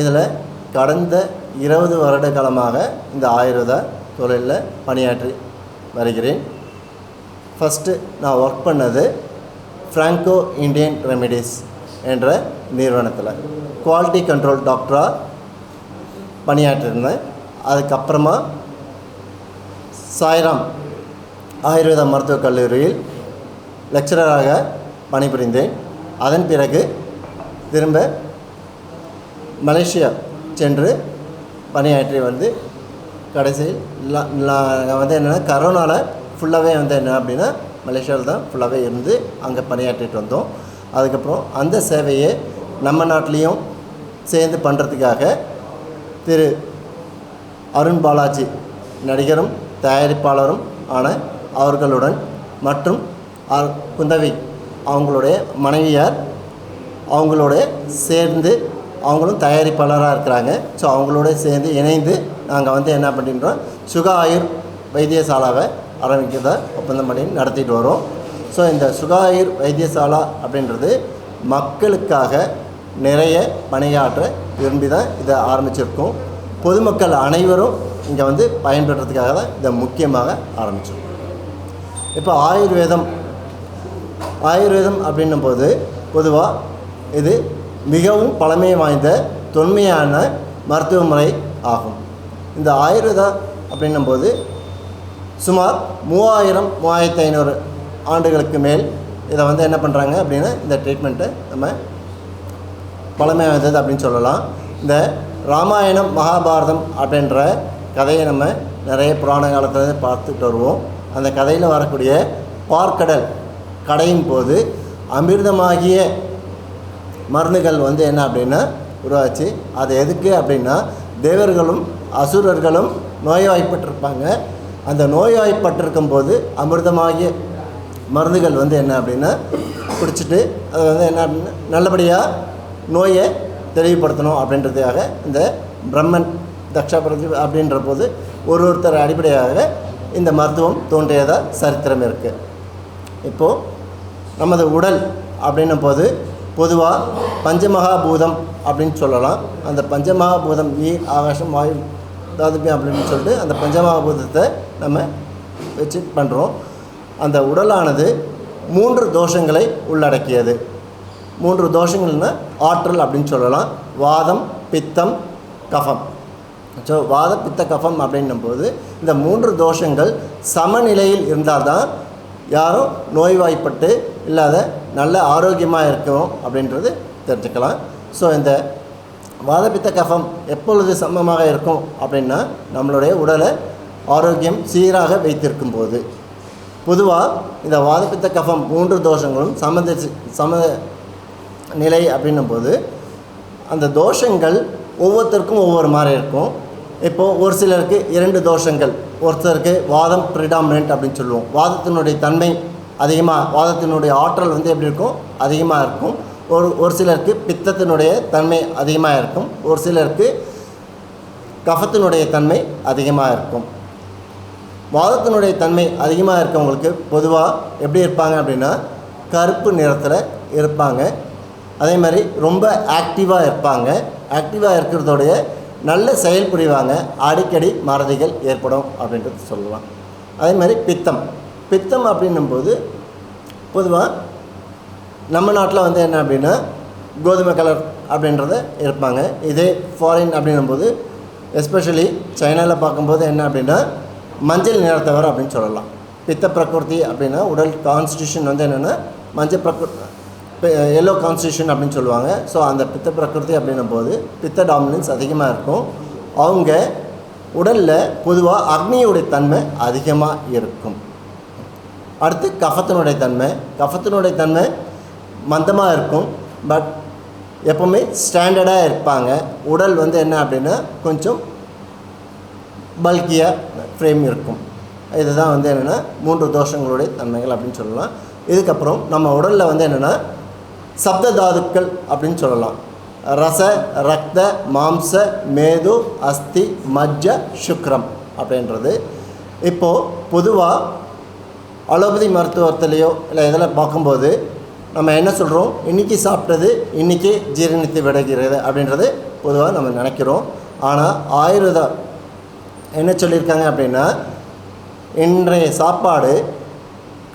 இதில் கடந்த இருபது வருட காலமாக இந்த ஆயுர்வேத தொழிலில் பணியாற்றி வருகிறேன். ஃபஸ்ட்டு நான் ஒர்க் பண்ணது ஃப்ராங்கோ இந்தியன் ரெமிடிஸ் என்ற நிறுவனத்தில். குவாலிட்டி கண்ட்ரோல் டாக்டராக பணியாற்றிருந்தேன். அதுக்கப்புறமா சாய்ராம் ஆயுர்வேத மருத்துவக் கல்லூரியில் லெக்சரராக பணிபுரிந்தேன். அதன் பிறகு திரும்ப மலேசியா சென்று பணியாற்றி வந்து கடைசியில் நான் வந்து என்னென்னா கரோனாவில் ஃபுல்லாகவே வந்து என்ன அப்படின்னா மலேசியாவில் தான் ஃபுல்லாகவே இருந்து அங்கே பணியாற்றிட்டு வந்தோம். அதுக்கப்புறம் அந்த சேவையை நம்ம நாட்டிலையும் சேர்ந்து பண்ணுறதுக்காக திரு அருண் பாலாஜி நடிகரும் தயாரிப்பாளரும் ஆன அவர்களுடன் மற்றும் குந்தவி அவங்களுடைய மனைவியார் அவங்களோட சேர்ந்து அவங்களும் தயாரிப்பாளராக இருக்கிறாங்க. ஸோ அவங்களோட சேர்ந்து இணைந்து நாங்கள் வந்து என்ன பண்ணின்றோம்? சுகா ஆயுர் வைத்தியசாலாவை ஆரம்பிக்கிறத ஒப்பந்தம் பண்ணி நடத்திட்டு வரோம். ஸோ இந்த சுகா ஆயுர் வைத்தியசாலா அப்படின்றது மக்களுக்காக நிறைய பணியாற்ற விரும்பி தான் இதை ஆரம்பிச்சிருக்கோம். பொதுமக்கள் அனைவரும் இங்கே வந்து பயன்பெறதுக்காக தான் இதை முக்கியமாக ஆரம்பித்தோம் இப்போ ஆயுர்வேதம் ஆயுர்வேதம் அப்படின்னும் போது பொதுவாக இது மிகவும் பழமை வாய்ந்த தொன்மையான மருத்துவ முறை ஆகும். இந்த ஆயுர்வேதா அப்படின்னும் போது சுமார் மூவாயிரம் மூவாயிரத்தி ஐநூறு ஆண்டுகளுக்கு மேல் இதை வந்து என்ன பண்ணுறாங்க அப்படின்னா இந்த ட்ரீட்மெண்ட்டை நம்ம பழமை வாய்ந்தது அப்படின்னு சொல்லலாம். இந்த ராமாயணம் மகாபாரதம் அப்படின்ற கதையை நம்ம நிறைய புராண காலத்தில் பார்த்துட்டு வருவோம். அந்த கதையில் வரக்கூடிய பார்க்கடல் கடையின் போது அமிர்தமாகிய மருந்துகள் வந்து என்ன அப்படின்னா உருவாச்சு. அது எதுக்கு அப்படின்னா தேவர்களும் அசுரர்களும் நோய்வாய்ப்பட்டிருப்பாங்க. அந்த நோய்வாய்ப்பட்டிருக்கும் போது அமிர்தமாகிய மருந்துகள் வந்து என்ன அப்படின்னா குடிச்சிட்டு அது வந்து என்ன அப்படின்னா நல்லபடியாக நோயை தெளிவுபடுத்தணும் அப்படின்றதுக்காக இந்த பிரம்மன் தக்ஷாபுரதி அப்படின்ற போது ஒரு ஒருத்தர் அடிப்படையாக இந்த மருத்துவம் தோன்றியதாக சரித்திரம் இருக்குது இப்போது நமது உடல் அப்படின்னும் போது பொதுவாக பஞ்சமகாபூதம் அப்படின்னு சொல்லலாம். அந்த பஞ்சமகாபூதம் நீர் ஆகாசம் வாயு தாதுபியம் அப்படின்னு சொல்லிட்டு அந்த பஞ்சமகாபூதத்தை நம்ம வச்சு பண்ணுறோம் அந்த உடலானது மூன்று தோஷங்களை உள்ளடக்கியது. மூன்று தோஷங்கள்னா ஆற்றல் அப்படின்னு சொல்லலாம். வாதம் பித்தம் கஃபம். ஸோ வாத பித்த கஃபம் அப்படின்னும் போது இந்த மூன்று தோஷங்கள் சமநிலையில் இருந்தால்தான் யாரும் நோய்வாய்ப்பட்டு இல்லாத நல்ல ஆரோக்கியமாக இருக்கும் அப்படின்றது தெரிஞ்சுக்கலாம். ஸோ இந்த வாதப்பித்த கஃபம் எப்பொழுது சமமாக இருக்கும் அப்படின்னா நம்மளுடைய உடலை ஆரோக்கியம் சீராக வைத்திருக்கும் போது. பொதுவாக இந்த வாதப்பித்த கஃபம் மூன்று தோஷங்களும் சமந்த சம நிலை அப்படின்னும் போது அந்த தோஷங்கள் ஒவ்வொருத்தருக்கும் ஒவ்வொரு மாதிரி இருக்கும். இப்போது ஒரு சிலருக்கு இரண்டு தோஷங்கள் ஒருத்தருக்கு வாதம் ப்ரிடாமினன்ட் அப்படின்னு சொல்லுவோம். வாதத்தினுடைய தன்மை அதிகமாக வாதத்தினுடைய ஆற்றல் வந்து எப்படி இருக்கும் அதிகமாக இருக்கும். ஒரு ஒரு சிலருக்கு பித்தத்தினுடைய தன்மை அதிகமாக இருக்கும். ஒரு சிலருக்கு கஃபத்தினுடைய தன்மை அதிகமாக இருக்கும். வாதத்தினுடைய தன்மை அதிகமாக இருக்கவங்களுக்கு பொதுவாக எப்படி இருப்பாங்க அப்படின்னா கருப்பு நிறத்தில் இருப்பாங்க. அதே மாதிரி ரொம்ப ஆக்டிவாக இருப்பாங்க. ஆக்டிவாக இருக்கிறதோடைய நல்ல செயல் புரிவாங்க. அடிக்கடி மறதிகள் ஏற்படும் அப்படின்றது சொல்லுவாங்க. அதே மாதிரி பித்தம். பித்தம் அப்படின்னும்போது பொதுவாக நம்ம நாட்டில் வந்து என்ன அப்படின்னா கோதுமை கலர் அப்படின்றத இருப்பாங்க இதே ஃபாரின் அப்படின்னும்போது எஸ்பெஷலி சைனாவில் பார்க்கும்போது என்ன அப்படின்னா மஞ்சள் நிறத்தவர் அப்படின்னு சொல்லலாம். பித்த பிரகிருதி அப்படின்னா உடல் கான்ஸ்டியூஷன் வந்து என்னென்னா மஞ்சள் பிரகிரு எல்லோ கான்ஸ்டியூஷன் அப்படின்னு சொல்லுவாங்க. ஸோ அந்த பித்த பிரகிருதி அப்படின்னும் போது பித்த டாமினன்ஸ் அதிகமாக இருக்கும். அவங்க உடலில் பொதுவாக அக்னியுடைய தன்மை அதிகமாக இருக்கும். அடுத்து கஃபத்தினுடைய தன்மை. கஃபத்தினுடைய தன்மை மந்தமாக இருக்கும். பட் எப்போவுமே ஸ்டாண்டர்டாக இருப்பாங்க. உடல் வந்து என்ன அப்படின்னா கொஞ்சம் பல்கியாக ஃப்ரேம் இருக்கும். இதுதான் வந்து என்னென்னா மூன்று தோஷங்களுடைய தன்மைகள் அப்படின்னு சொல்லலாம். இதுக்கப்புறம் நம்ம உடலில் வந்து என்னென்னா சப்த தாதுக்கள் அப்படின்னு சொல்லலாம். ரச ரத்த மாம்ச மேது அஸ்தி மஜ்ஜ சுக்ரம் அப்படின்றது. இப்போது பொதுவாக அலோபதி மருத்துவத்திலேயோ இல்லை இதில் பார்க்கும்போது நம்ம என்ன சொல்கிறோம் இன்றைக்கி சாப்பிட்டது இன்றைக்கி ஜீரணித்து விடைகிறது அப்படின்றது பொதுவாக நம்ம நினைக்கிறோம். ஆனால் ஆயுர்வேதா என்ன சொல்லியிருக்காங்க அப்படின்னா இன்றைய சாப்பாடு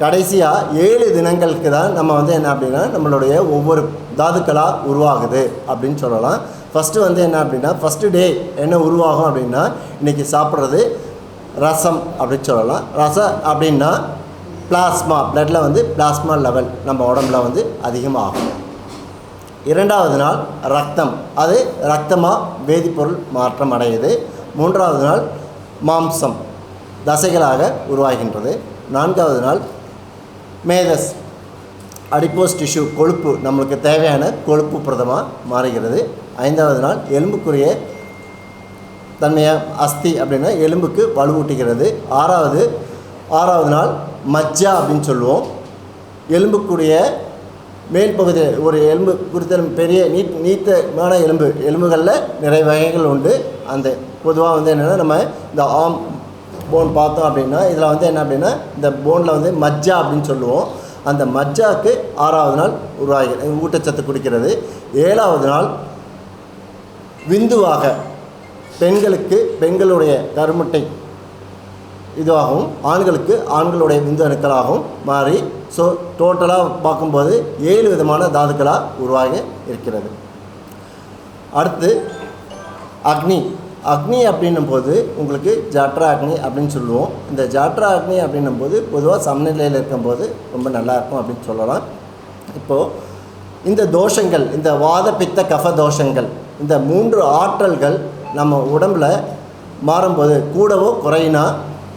கடைசியாக ஏழு தினங்களுக்கு தான் நம்ம வந்து என்ன அப்படின்னா நம்மளுடைய ஒவ்வொரு தாதுக்களாக உருவாகுது அப்படின்னு சொல்லலாம். ஃபஸ்ட்டு வந்து என்ன அப்படின்னா ஃபஸ்ட்டு டே என்ன உருவாகும் அப்படின்னா இன்றைக்கி சாப்பிட்றது ரசம் அப்படின்னு சொல்லலாம். ரசம் அப்படின்னா பிளாஸ்மா பிளட்டில் வந்து பிளாஸ்மா லெவல் நம்ம உடம்புல வந்து அதிகமாகும். இரண்டாவது நாள் ரத்தம். அது ரத்தமாக வேதிப்பொருள் மாற்றம் அடையுது. மூன்றாவது நாள் மாம்சம் தசைகளாக உருவாகின்றது. நான்காவது நாள் மேதஸ் அடிப்போஸ் டிஷ்யூ கொழுப்பு நம்மளுக்கு தேவையான கொழுப்பு பிரதமாக மாறுகிறது. ஐந்தாவது நாள் எலும்புக்குரிய தன்மையாக அஸ்தி அப்படின்னா எலும்புக்கு வலுவூட்டுகிறது. ஆறாவது ஆறாவது நாள் மஜ்ஜா அப்படின்னு சொல்லுவோம். எலும்புக்குரிய மேல் பகுதியில் ஒரு எலும்பு குறித்த பெரிய நீட் நீட்டமான எலும்பு எலும்புகளில் நிறைய வகைகள் உண்டு. அந்த பொதுவாக வந்து என்னென்னா நம்ம இந்த ஆம் போன் பார்த்தோம் அப்படின்னா இதில் வந்து என்ன அப்படின்னா இந்த போனில் வந்து மஜ்ஜா அப்படின்னு சொல்லுவோம். அந்த மஜ்ஜாக்கு ஆறாவது நாள் உருவாகி ஊட்டச்சத்து குடிக்கிறது. ஏழாவது நாள் விந்துவாக பெண்களுக்கு பெண்களுடைய கருமுட்டை இதுவாகவும் ஆண்களுக்கு ஆண்களுடைய விந்து அணுக்களாகவும் மாறி ஸோ டோட்டலாக பார்க்கும்போது ஏழு விதமான தாதுக்களாக உருவாகி இருக்கிறது. அடுத்து அக்னி. அக்னி அப்படின்னும் போது உங்களுக்கு ஜாட்ரா அக்னி அப்படின்னு சொல்லுவோம். இந்த ஜாட்ரா அக்னி அப்படின்னும் போது பொதுவாக சமநிலையில் இருக்கும்போது ரொம்ப நல்லா இருக்கும் அப்படின்னு சொல்லலாம். இப்போது இந்த தோஷங்கள் இந்த வாத பித்த கஃப தோஷங்கள் இந்த மூன்று ஆற்றல்கள் நம்ம உடம்புல மாறும்போது கூடவோ குறையினா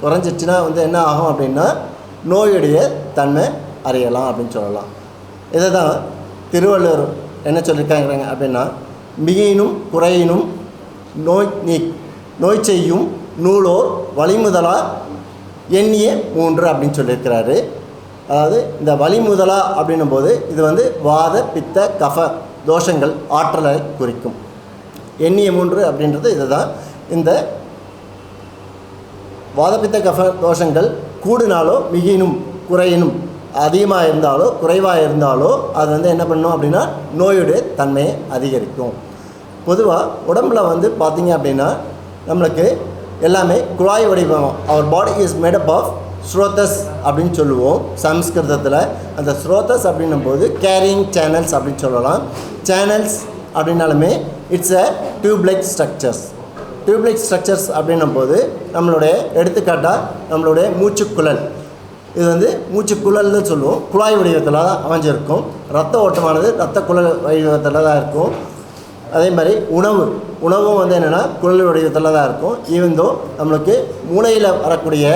குறைஞ்சிச்சுன்னா வந்து என்ன ஆகும் அப்படின்னா நோயுடைய தன்மை அறியலாம் அப்படின்னு சொல்லலாம். இதை தான் திருவள்ளுவர் என்ன சொல்லியிருக்காங்க அப்படின்னா மிகினும் குறையினும் நோய் நீ நோய் செய்யும் நூலோர் வழிமுதலா எண்ணிய மூன்று அப்படின்னு சொல்லியிருக்கிறாரு. அதாவது இந்த வழிமுதலா அப்படின்னும் போது இது வந்து வாத பித்த கஃப தோஷங்கள் ஆற்றலை குறிக்கும். எண்ணிய மூன்று அப்படின்றது இதுதான். இந்த வாதப்பித்த கஃப தோஷங்கள் கூடுனாலோ மிகினும் குறையினும் அதிகமாக இருந்தாலோ குறைவாக இருந்தாலோ அது வந்து என்ன பண்ணும் அப்படின்னா நோயுடைய தன்மையை அதிகரிக்கும். பொதுவாக உடம்புல வந்து பார்த்திங்க அப்படின்னா நம்மளுக்கு எல்லாமே குழாய் வடிவம் அவர் body is made up of srotas அப்படின்னு சொல்லுவோம். சம்ஸ்கிருதத்தில் அந்த ஸ்ரோத்தஸ் அப்படின்னும் போது கேரிங் சேனல்ஸ் அப்படின்னு சொல்லலாம். சேனல்ஸ் அப்படின்னாலுமே it's a tubular structures tubular structures அப்படின்னும் போது நம்மளுடைய எடுத்துக்காட்டாக நம்மளுடைய மூச்சுக்குழல். இது வந்து மூச்சுக்குழல்னு சொல்லுவோம். குழாய் வடிவத்தில் தான் அமைஞ்சிருக்கும். ரத்த ஓட்டமானது ரத்த குழல் வடிவத்தில் தான் இருக்கும். அதே மாதிரி உணவு. உணவும் வந்து என்னென்னா குழல் வடிவத்தில் தான் இருக்கும். ஈவந்தோ நம்மளுக்கு மூளையில் வரக்கூடிய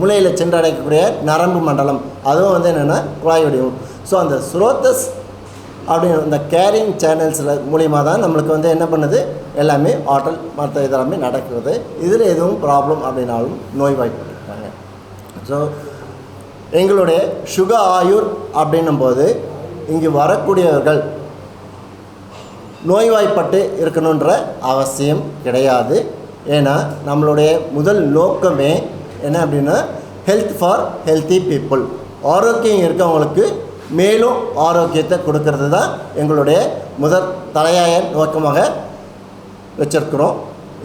மூளையில் சென்றடையக்கூடிய நரம்பு மண்டலம் அதுவும் வந்து என்னென்னா குழாய் வடிவம். ஸோ அந்த ஸ்ரோத்தஸ் அப்படின்னு இந்த கேரிங் சேனல்ஸில் மூலியமாக தான் நம்மளுக்கு வந்து என்ன பண்ணுது? எல்லாமே ஆற்றல் மற்ற இதெல்லாமே நடக்கிறது. இதில் எதுவும் ப்ராப்ளம் அப்படின்னாலும் நோய்வாய்ப்பட்டிருக்காங்க ஸோ எங்களுடைய சுக ஆயுர் அப்படின்னும் போது இங்கு வரக்கூடியவர்கள் நோய்வாய்ப்பட்டு இருக்கணுன்ற அவசியம் கிடையாது. ஏன்னா நம்மளுடைய முதல் நோக்கமே என்ன அப்படின்னா ஹெல்த் ஃபார் ஹெல்த்தி பீப்புள் ஆரோக்கியம் இருக்கவங்களுக்கு மேலும் ஆரோக்கியத்தை கொடுக்கறது தான் எங்களுடைய முதல் தலையாய நோக்கமாக வச்சிருக்கிறோம்.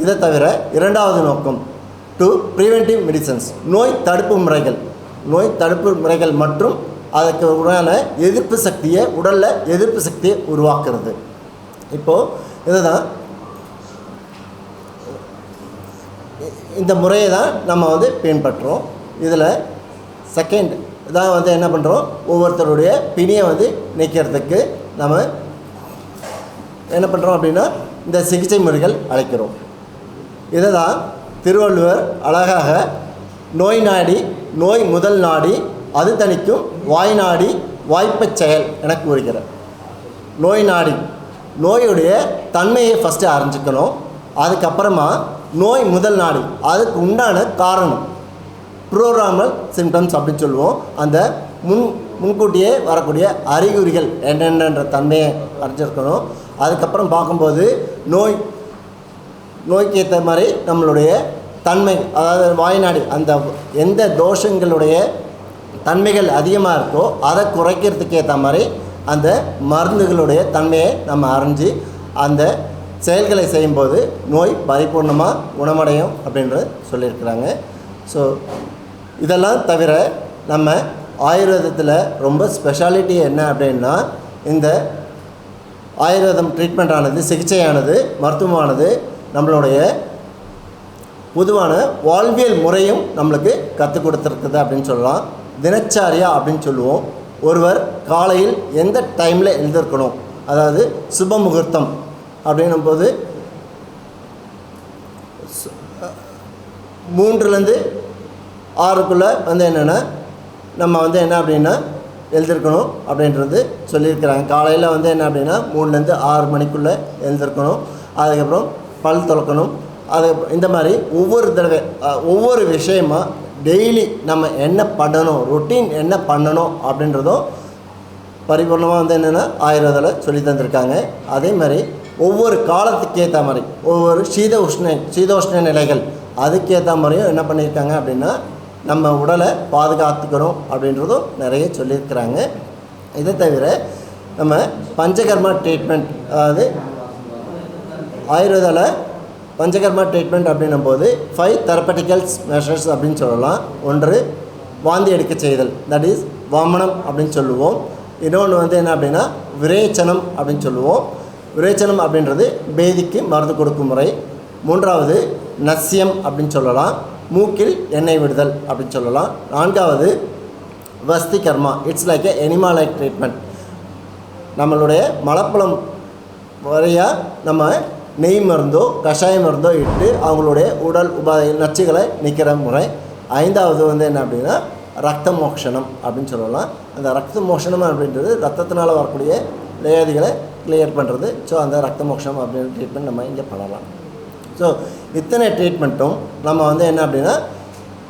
இதை தவிர இரண்டாவது நோக்கம் டு ப்ரிவென்டிவ் மெடிசன்ஸ் நோய் தடுப்பு முறைகள். நோய் தடுப்பு முறைகள் மற்றும் அதுக்கு உண்டான எதிர்ப்பு சக்தியை உடலில் எதிர்ப்பு சக்தியை உருவாக்குறது. இப்போது இதுதான். இந்த முறையை தான் நம்ம வந்து பின்பற்றுறோம். இதில் செகண்ட் தான் வந்து என்ன பண்ணுறோம் ஒவ்வொருத்தருடைய பிணியை வந்து நீக்கிறதுக்கு நம்ம என்ன பண்ணுறோம் அப்படின்னா இந்த சிகிச்சை முறைகள் அழைக்கிறோம் இதை தான் திருவள்ளுவர் அழகாக நோய் நாடி நோய் முதல் நாடி அது தணிக்கும் வாய் நாடி வாய்ப்பச் செயல் என கூறுகிறார். நோய் நாடி நோயுடைய தன்மையை ஃபஸ்ட்டு அறிஞ்சிக்கணும். அதுக்கப்புறமா நோய் முதல் நாடி அதுக்கு உண்டான காரணம் ப்ரோராமல் சிம்டம்ஸ் அப்படின்னு சொல்லுவோம். அந்த முன் முன்கூட்டியே வரக்கூடிய அறிகுறிகள் என்னென்னன்ற தன்மையை அறிஞ்சிருக்கணும். அதுக்கப்புறம் பார்க்கும்போது நோய் நோய்க்கு ஏற்ற மாதிரி நம்மளுடைய தன்மை அதாவது வாய்நாடி அந்த எந்த தோஷங்களுடைய தன்மைகள் அதிகமாக இருக்கோ அதை குறைக்கிறதுக்கு ஏற்ற மாதிரி அந்த மருந்துகளுடைய தன்மையை நம்ம அறிஞ்சு அந்த செயல்களை செய்யும்போது நோய் பரிபூர்ணமாக குணமடையும் அப்படின்றது சொல்லியிருக்கிறாங்க. ஸோ இதெல்லாம் தவிர நம்ம ஆயுர்வேதத்தில் ரொம்ப ஸ்பெஷாலிட்டி என்ன அப்படின்னா இந்த ஆயுர்வேதம் ட்ரீட்மெண்ட் ஆனது சிகிச்சையானது மருத்துவமானது நம்மளுடைய பொதுவான வாழ்வியல் முறையும் நம்மளுக்கு கற்றுக் கொடுத்துருக்குது அப்படின்னு சொல்லலாம். தினச்சாரியா அப்படின்னு சொல்லுவோம். ஒருவர் காலையில் எந்த டைமில் எழுந்திருக்கணும்? அதாவது சுப முகூர்த்தம் அப்படின்னும் போது மூன்றுலேருந்து ஆறுக்குள்ளே வந்து என்னென்னா நம்ம வந்து என்ன அப்படின்னா எழுந்திருக்கணும் அப்படின்றது சொல்லியிருக்கிறாங்க. காலையில் வந்து என்ன அப்படின்னா மூணுலேருந்து ஆறு மணிக்குள்ளே எழுந்திருக்கணும். அதுக்கப்புறம் பல் துலக்கணும். அது இந்த மாதிரி ஒவ்வொரு தடவை ஒவ்வொரு விஷயமா டெய்லி நம்ம என்ன பண்ணணும் ரொட்டீன் என்ன பண்ணணும் அப்படின்றதும் பரிபூர்ணமாக வந்து என்னென்னா ஆயுர்வேதில் சொல்லி தந்திருக்காங்க. அதே மாதிரி ஒவ்வொரு காலத்துக்கு ஏற்ற மாதிரி ஒவ்வொரு சீத உஷ்ண சீதோஷ்ண நிலைகள் அதுக்கேற்ற மாதிரியும் என்ன பண்ணியிருக்காங்க அப்படின்னா நம்ம உடலை பாதுகாத்துக்கணும் அப்படின்றதும் நிறைய சொல்லியிருக்கிறாங்க. இதை தவிர நம்ம பஞ்சகர்மா ட்ரீட்மெண்ட் அதாவது ஆயுர்வேதாவில் பஞ்சகர்மா ட்ரீட்மெண்ட் அப்படின்னும் போது ஃபைவ் தெரப்பட்டிக்கல்ஸ் மெஷர்ஸ் அப்படின்னு சொல்லலாம். ஒன்று வாந்தி எடுக்க செய்தல் தட் இஸ் வாமனம் அப்படின்னு சொல்லுவோம். இன்னொன்று வந்து என்ன அப்படின்னா விரேச்சனம் அப்படின்னு சொல்லுவோம். விரேச்சனம் அப்படின்றது பேதிக்கு மருந்து கொடுக்கும் முறை. மூன்றாவது நசியம் அப்படின்னு சொல்லலாம். மூக்கில் எண்ணெய் விடுதல் அப்படின்னு சொல்லலாம். நான்காவது வஸ்தி கர்மா it's like a enema like treatment நம்மளுடைய மலப்பழம் வரையாக நம்ம நெய் மருந்தோ கஷாய மருந்தோ இட்டு அவங்களுடைய உடல் உபாதை நச்சுகளை நிற்கிற முறை. ஐந்தாவது வந்து என்ன அப்படின்னா ரத்த மோஷணம் அப்படின்னு சொல்லலாம். அந்த ரத்த மோஷணம் அப்படின்றது ரத்தத்தினால் வரக்கூடிய வியாதிகளை கிளியர் பண்ணுறது ஸோ அந்த ரத்த மோக்ஷனம் அப்படின்ற ட்ரீட்மெண்ட் நம்ம இங்கே பண்ணலாம். ஸோ இத்தனை ட்ரீட்மெண்ட்டும் நம்ம வந்து என்ன அப்படின்னா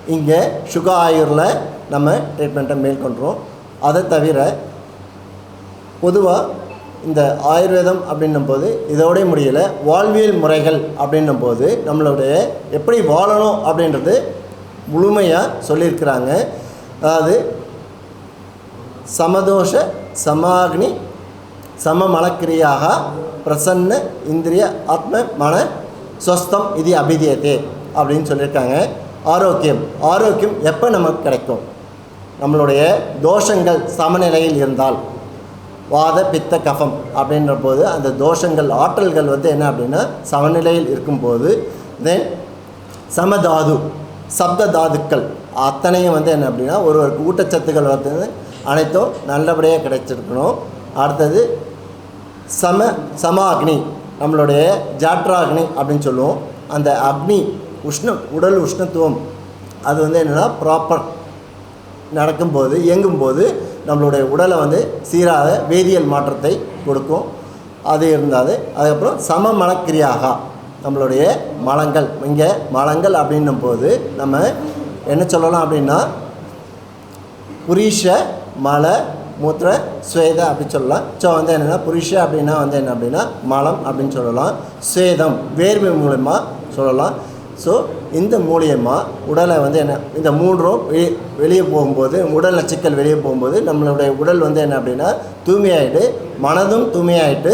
இங்கே சுகா ஆயுரில் நம்ம ட்ரீட்மெண்ட்டை மேற்கொள்கிறோம் அதை தவிர பொதுவாக இந்த ஆயுர்வேதம் அப்படின்னும் போது இதோடய முடியல வாழ்வியல் முறைகள் அப்படின்னும் போது நம்மளுடைய எப்படி வாழணும் அப்படின்றது முழுமையாக சொல்லியிருக்கிறாங்க. அதாவது சமதோஷ சமாக்னி சமமலக்கிரியாக பிரசன்ன இந்திரிய ஆத்ம மன ஸ்வஸ்தம் இது அபிதியத்தே அப்படின்னு சொல்லியிருக்காங்க. ஆரோக்கியம். ஆரோக்கியம் எப்போ நமக்கு கிடைக்கும்? நம்மளுடைய தோஷங்கள் சமநிலையில் இருந்தால். வாத பித்த கஃபம் அப்படின்ற போது அந்த தோஷங்கள் ஆற்றல்கள் வந்து என்ன அப்படின்னா சமநிலையில் இருக்கும்போது தென் சமதாது சப்த தாதுக்கள் அத்தனையும் வந்து என்ன அப்படின்னா ஒருவருக்கு ஊட்டச்சத்துக்கள் வந்து அனைத்தும் நல்லபடியாக கிடைச்சிருக்கணும். அடுத்தது சம சம அக்னி. நம்மளுடைய ஜாட்ராக்னி அப்படின்னு சொல்லுவோம். அந்த அக்னி உஷ்ணம் உடல் உஷ்ணத்துவம். அது வந்து என்னென்னா ப்ராப்பர் நடக்கும்போது இயங்கும்போது நம்மளுடைய உடலை வந்து சீராக வேதியியல் மாற்றத்தை கொடுக்கும். அது இருந்தாது அதுக்கப்புறம் சம மலக்கிரியாக நம்மளுடைய மலங்கள் இங்கே மலங்கள் அப்படின்னும் போது நம்ம என்ன சொல்லலாம் அப்படின்னா புரீஷ மல மூத்திர ஸ்வேத அப்படி சொல்லலாம். ஸோ வந்து என்னென்னா புருஷ அப்படின்னா வந்து என்ன அப்படின்னா மலம் அப்படின்னு சொல்லலாம். ஸ்வேதம் வேர்வை மூலயமா சொல்லலாம். ஸோ இந்த மூலியமாக உடலை வந்து என்ன இந்த மூன்றும் வெளி வெளியே போகும்போது உடல் நச்சுக்கள் வெளியே போகும்போது நம்மளுடைய உடல் வந்து என்ன அப்படின்னா தூய்மையாயிட்டு மனதும் தூய்மையாயிட்டு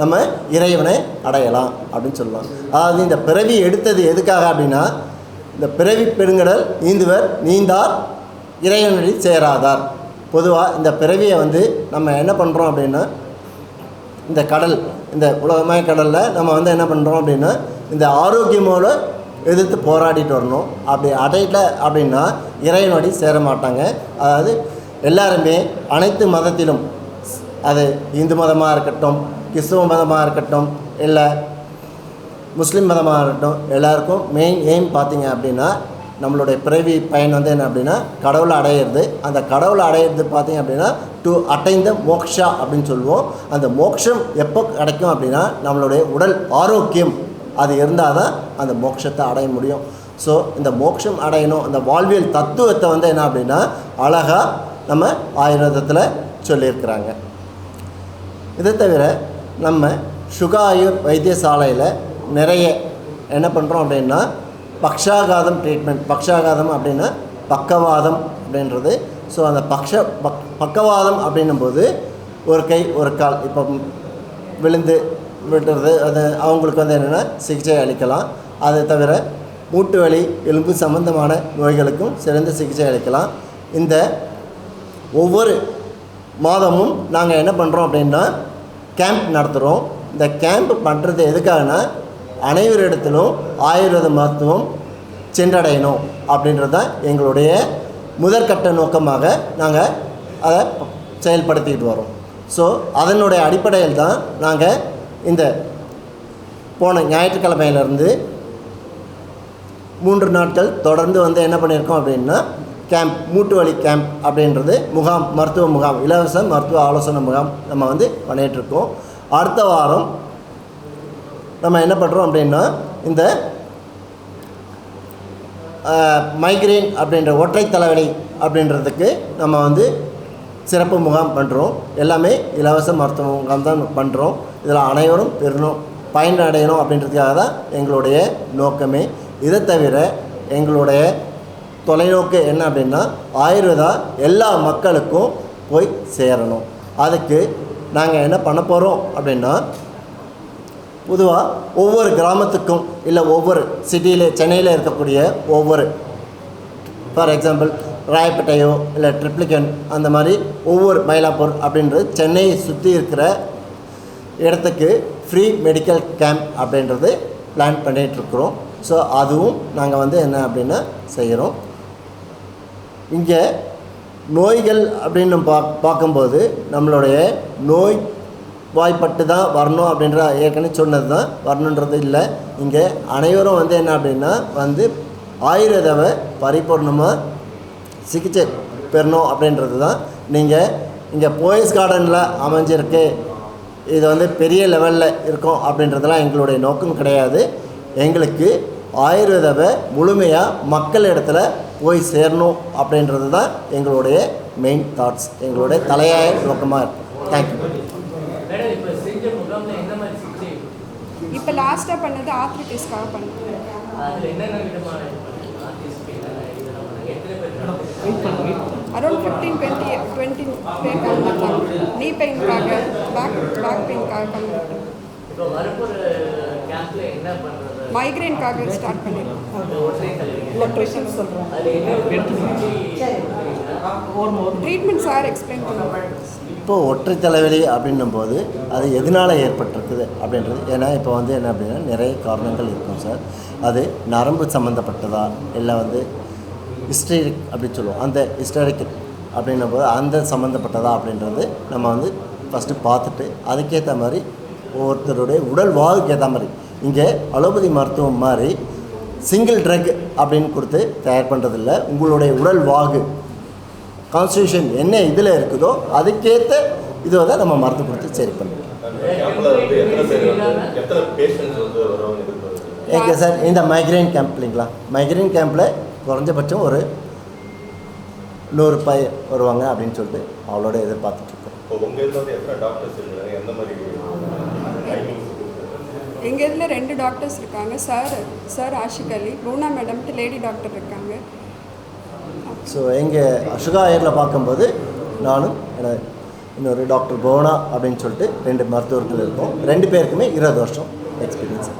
நம்ம இறைவனை அடையலாம் அப்படின்னு சொல்லலாம். அதாவது இந்த பிறவி எடுத்தது எதுக்காக அப்படின்னா இந்த பிறவி பெருங்கடல் நீந்துவர் நீந்தார் இறைவனடி சேராதார். பொதுவாக இந்த பிறவியை வந்து நம்ம என்ன பண்ணுறோம் அப்படின்னா இந்த கடல் இந்த உலகமய கடலில் நம்ம வந்து என்ன பண்ணுறோம் அப்படின்னா இந்த ஆரோக்கியமோடு எதிர்த்து போராடிட்டு வரணும். அப்படி அடையில அப்படின்னா இறைவனடி சேர மாட்டாங்க. அதாவது எல்லாருமே அனைத்து மதத்திலும் அது இந்து மதமாக இருக்கட்டும் கிறிஸ்துவ மதமாக இருக்கட்டும் இல்லை முஸ்லீம் மதமாக இருக்கட்டும் எல்லாருக்கும் மெயின் எய்ம் பார்த்தீங்க அப்படின்னா நம்மளுடைய பிறவி பயன் வந்து என்ன அப்படின்னா கடவுளை அடையிறது. அந்த கடவுளை அடையிறது பார்த்தீங்க அப்படின்னா டு அட்டைன் த மோக்ஷா அப்படின்னு சொல்லுவோம். அந்த மோக்ஷம் எப்போ கிடைக்கும் அப்படின்னா நம்மளுடைய உடல் ஆரோக்கியம் அது இருந்தால் தான் அந்த மோட்சத்தை அடைய முடியும். ஸோ இந்த மோட்சம் அடையணும் அந்த வாழ்வியல் தத்துவத்தை வந்து என்ன அப்படின்னா அழகாக நம்ம ஆயுர்வேதத்தில் சொல்லியிருக்கிறாங்க. இதை தவிர நம்ம சுகாயுர் வைத்தியசாலையில் நிறைய என்ன பண்ணுறோம் அப்படின்னா பக்ஷாகாதம் ட்ரீட்மெண்ட் பக்ஷாகாதம் அப்படின்னா பக்கவாதம் அப்படின்றது. ஸோ அந்த பக்ஷ பக் பக்கவாதம் அப்படின்னும்போது ஒரு கை ஒரு கால். இப்போ விழுந்து விடுறது அது அவங்களுக்கு வந்து என்னென்னா சிகிச்சை அளிக்கலாம். அதை தவிர மூட்டு வலி எலும்பு சம்பந்தமான நோய்களுக்கும் சிறந்த சிகிச்சை அளிக்கலாம். இந்த ஒவ்வொரு மாதமும் நாங்கள் என்ன பண்ணுறோம் அப்படின்னா கேம்ப் நடத்துகிறோம் இந்த கேம்ப் பண்ணுறது எதுக்காகனா அனைவரிடத்திலும் ஆயுர்வேத மருத்துவம் சென்றடையணும் அப்படின்றது தான் எங்களுடைய முதற்கட்ட நோக்கமாக நாங்கள் அதை செயல்படுத்திக்கிட்டு வரோம். ஸோ அதனுடைய அடிப்படையில் தான் நாங்கள் இந்த போன ஞாயிற்றுக்கிழமையிலேருந்து மூன்று நாட்கள் தொடர்ந்து வந்து என்ன பண்ணியிருக்கோம் அப்படின்னா கேம்ப் மூட்டு வலி கேம்ப் அப்படின்றது முகாம் மருத்துவ முகாம் இலவச மருத்துவ ஆலோசனை முகாம் நம்ம வந்து பண்ணிகிட்ருக்கோம் அடுத்த வாரம் நம்ம என்ன பண்ணுறோம் அப்படின்னா இந்த மைக்ரேன் அப்படின்ற ஒற்றை தலைவலி அப்படின்றதுக்கு நம்ம வந்து சிறப்பு முகாம் பண்ணுறோம் எல்லாமே இலவச மருத்துவ முகாம் தான் பண்ணுறோம் இதில் அனைவரும் பெறணும் பயனடையணும் அப்படின்றதுக்காக தான் எங்களுடைய நோக்கமே. இதை தவிர எங்களுடைய தொலைநோக்கு என்ன அப்படின்னா ஆயுர்வேதா எல்லா மக்களுக்கும் போய் சேரணும். அதுக்கு நாங்கள் என்ன பண்ண போகிறோம் அப்படின்னா பொதுவாக ஒவ்வொரு கிராமத்துக்கும் இல்லை ஒவ்வொரு சிட்டியில் சென்னையில் இருக்கக்கூடிய ஒவ்வொரு ஃபார் எக்ஸாம்பிள் ராயப்பேட்டையோ இல்லை ட்ரிப்ளிகன் அந்த மாதிரி ஒவ்வொரு மயிலாப்பூர் அப்படின்றது சென்னையை சுற்றி இருக்கிற இடத்துக்கு ஃப்ரீ மெடிக்கல் கேம்ப் அப்படின்றது பிளான் பண்ணிகிட்ருக்குறோம் ஸோ அதுவும் நாங்கள் வந்து என்ன அப்படின்னா செய்கிறோம் இங்கே நோய்கள் அப்படின்னு பா பார்க்கும்போது நம்மளுடைய நோய் வாய்ப்பட்டு தான் வரணும் அப்படின்ற ஏற்கனவே சொன்னது தான் வரணுன்றது இல்லை. இங்கே அனைவரும் வந்து என்ன அப்படின்னா வந்து ஆயுர்வேதாவை பரிபூர்ணமாக சிகிச்சை பெறணும் அப்படின்றது தான் நீங்கள் இங்கே போயஸ் கார்டனில் அமைஞ்சிருக்கு. இது வந்து பெரிய லெவலில் இருக்கும் அப்படின்றதெல்லாம் எங்களுடைய நோக்கம் கிடையாது. எங்களுக்கு ஆயுர்வேதாவை முழுமையாக மக்கள் இடத்துல போய் சேரணும் அப்படின்றது தான் எங்களுடைய மெயின் தாட்ஸ் எங்களுடைய தலையாய நோக்கமாக இருக்கும் தேங்க்யூ மேடம் இப்போ செஞ்ச முகாம்ல என்ன மாதிரி சிகிச்சை இப்போ லாஸ்ட்டாக பண்ணது ஆர்த்ரிட்டிஸ்க்காக பண்ணோம் அரௌண்ட் ஃபிஃப்டீன் டுவெண்ட்டி டுவெண்ட்டி பேர் கலந்துருக்காங்க நீ பெயின்காக பேக் பேக் பெயின்காக பண்ணுறது மைக்ரைன்காக ஸ்டார்ட் சிகிச்சை ட்ரீட்மெண்ட் சார் எக்ஸ்பிளைன் பண்ணுவாங்க இப்போது ஒற்றை தலைவலி அப்படின்னும் போது அது எதனால் ஏற்பட்டிருக்குது அப்படின்றது? ஏன்னா இப்போ வந்து என்ன அப்படின்னா நிறைய காரணங்கள் இருக்கும் சார். அது நரம்பு சம்மந்தப்பட்டதா இல்லை வந்து ஹிஸ்டரிக் அப்படின்னு சொல்லுவோம். அந்த ஹிஸ்டரிக் அப்படின்னும் போது அந்த சம்மந்தப்பட்டதா அப்படின்றது நம்ம வந்து ஃபஸ்ட்டு பார்த்துட்டு அதுக்கேற்ற மாதிரி ஒவ்வொருத்தருடைய உடல் வாழ்வுக்கு ஏற்ற மாதிரி. இங்கே அலோபதி மருத்துவம் மாதிரி சிங்கிள் ட்ரக் அப்படின்னு கொடுத்து தயார் பண்ணுறதில்ல உங்களுடைய உடல் வாகு கான்ஸ்டியூஷன் என்ன இதில் இருக்குதோ அதுக்கேற்ற இதை தான் நம்ம மருந்து கொடுத்து சரி பண்ணுவோம் ஓகே சார் இந்த மைக்ரைன் கேம்ப் இல்லைங்களா? மைக்ரைன் கேம்பில் குறைஞ்சபட்சம் ஒரு நூறு பை வருவாங்க அப்படின்னு சொல்லிட்டு அவளோட எதிர்பார்த்துட்ருக்கோம் எங்கள் இதில் ரெண்டு டாக்டர்ஸ் இருக்காங்க. சார் சார் ஆஷிக் அலி ரூனா மேடம்ட்டு லேடி டாக்டர் இருக்காங்க. ஸோ எங்கள் அசுகா ஏரில் பார்க்கும்போது நானும் எனது இன்னொரு டாக்டர் போனா அப்படின்னு சொல்லிட்டு ரெண்டு மருத்துவர்கள் இருக்கோம். ரெண்டு பேருக்குமே இருபது வருஷம் எக்ஸ்பீரியன்ஸ்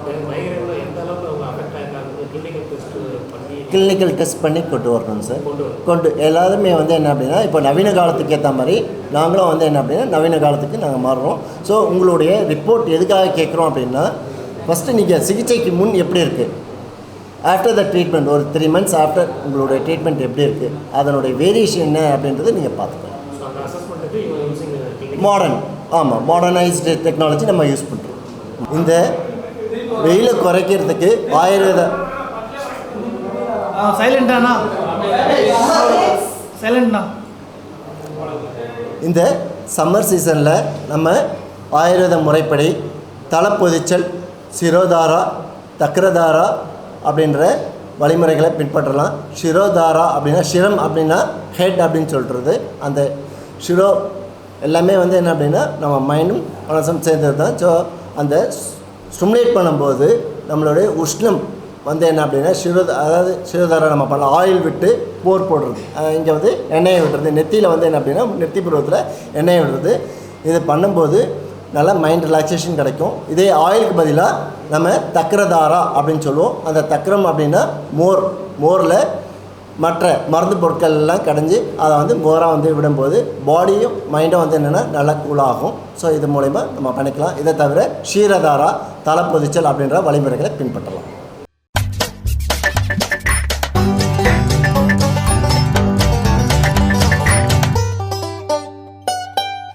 கிளினிக்கல் டெஸ்ட் பண்ணி கொண்டு வரணும் சார். கொண்டு எல்லாருமே வந்து என்ன அப்படின்னா இப்போ நவீன காலத்துக்கு ஏற்ற மாதிரி நாங்களும் வந்து என்ன அப்படின்னா நவீன காலத்துக்கு நாங்கள் மாறுறோம். ஸோ உங்களுடைய ரிப்போர்ட் எதுக்காக கேட்குறோம் அப்படின்னா ஃபஸ்ட்டு நீங்கள் சிகிச்சைக்கு முன் எப்படி இருக்குது ஆஃப்டர் த ட்ரீட்மெண்ட் ஒரு த்ரீ மந்த்ஸ் ஆஃப்டர் உங்களுடைய ட்ரீட்மெண்ட் எப்படி இருக்குது அதனுடைய வேரியேஷன் என்ன அப்படின்றத நீங்கள் பார்த்துக்கலாம். மாடர்ன் ஆமாம் மாடர்னைஸ்டு டெக்னாலஜி நம்ம யூஸ் பண்ணுறோம் இந்த வெயிலை குறைக்கிறதுக்கு ஆயுர்வேத சைலண்டாண்ணா சைலண்ட்ண்ணா இந்த சம்மர் சீசனில் நம்ம ஆயுர்வேத முறைப்படி தலைப்பொதிச்சல் சிரோதாரா தக்ரதாரா அப்படின்ற வழிமுறைகளை பின்பற்றலாம். சிரோதாரா அப்படின்னா சிரம் அப்படின்னா ஹெட் அப்படின்னு சொல்கிறது அந்த சிரோ எல்லாமே வந்து என்ன அப்படின்னா நம்ம மைண்டும் மனசும் சேர்ந்தது தான். ஸோ அந்த ஸ்டிமுலேட் பண்ணும்போது நம்மளுடைய உஷ்ணம் வந்து என்ன அப்படின்னா சிறு அதாவது சிறுதாரம் நம்ம பண்ணலாம். ஆயில் விட்டு போர் போடுறது. இங்கே வந்து எண்ணெயை விடுறது. நெத்தியில் வந்து என்ன அப்படின்னா நெத்தி பருவத்தில் எண்ணெயை விடுறது. இது பண்ணும்போது நல்லா மைண்ட் ரிலாக்ஸேஷன் கிடைக்கும். இதே ஆயிலுக்கு பதிலாக நம்ம தக்கரதாரா அப்படின்னு சொல்லுவோம். அந்த தக்கரம் அப்படின்னா மோர் மோரில் மற்ற மருந்து பொருட்கள் எல்லாம் கடைஞ்சி அதை வந்து மோராக வந்து விடும்போது பாடியும் மைண்டும் வந்து என்னென்னா நல்லா கூலாகும் ஸோ இது மூலிமா நம்ம பண்ணிக்கலாம். இதை தவிர ஷீரதாரா தலை பொதிச்சல் அப்படின்ற வழிமுறைகளை பின்பற்றலாம்.